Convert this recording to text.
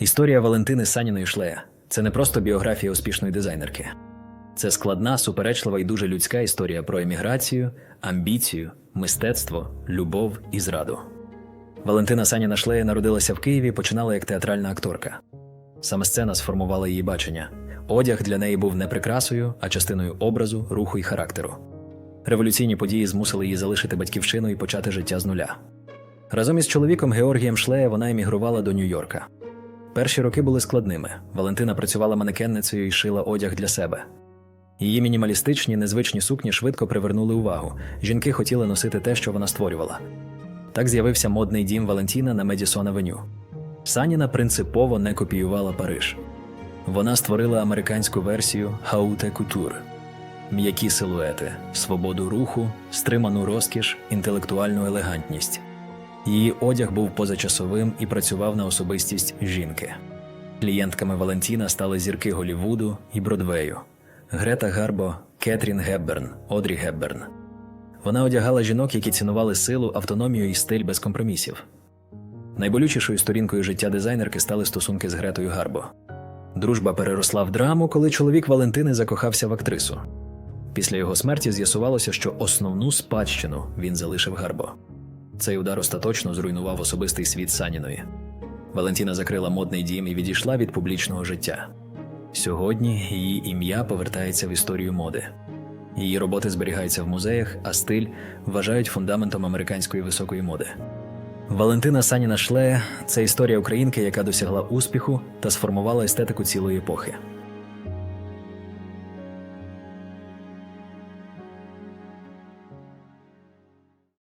Історія Валентини Саніної Шлея це не просто біографія успішної дизайнерки. Це складна, суперечлива і дуже людська історія про еміграцію, амбіцію, мистецтво, любов і зраду. Валентина Саніна Шлея народилася в Києві, починала як театральна акторка. Саме сцена сформувала її бачення. Одяг для неї був не прикрасою, а частиною образу, руху і характеру. Революційні події змусили її залишити батьківщину і почати життя з нуля. Разом із чоловіком Георгієм Шлея вона емігрувала до Нью-Йорка. Перші роки були складними. Валентина працювала манекенницею і шила одяг для себе. Її мінімалістичні, незвичні сукні швидко привернули увагу. Жінки хотіли носити те, що вона створювала. Так з'явився модний дім Валентіна на Медісон Авеню. Саніна принципово не копіювала Париж. Вона створила американську версію Haute Couture. м'які силуети, свободу руху, стриману розкіш, інтелектуальну елегантність. Її одяг був позачасовим і працював на особистість жінки. Клієнтками Валентіна стали зірки Голівуду і Бродвею, Грета Гарбо, Кетрін Гебберн, Одрі Гебберн. Вона одягала жінок, які цінували силу, автономію і стиль без компромісів. Найболючішою сторінкою життя дизайнерки стали стосунки з Гретою Гарбо. Дружба переросла в драму, коли чоловік Валентини закохався в актрису. Після його смерті з'ясувалося, що основну спадщину він залишив Гарбо. Цей удар остаточно зруйнував особистий світ Саніної. Валентіна закрила модний дім і відійшла від публічного життя. Сьогодні її ім'я повертається в історію моди. Її роботи зберігаються в музеях, а стиль вважають фундаментом американської високої моди. Валентина Саніна Шле це історія українки, яка досягла успіху та сформувала естетику цілої епохи.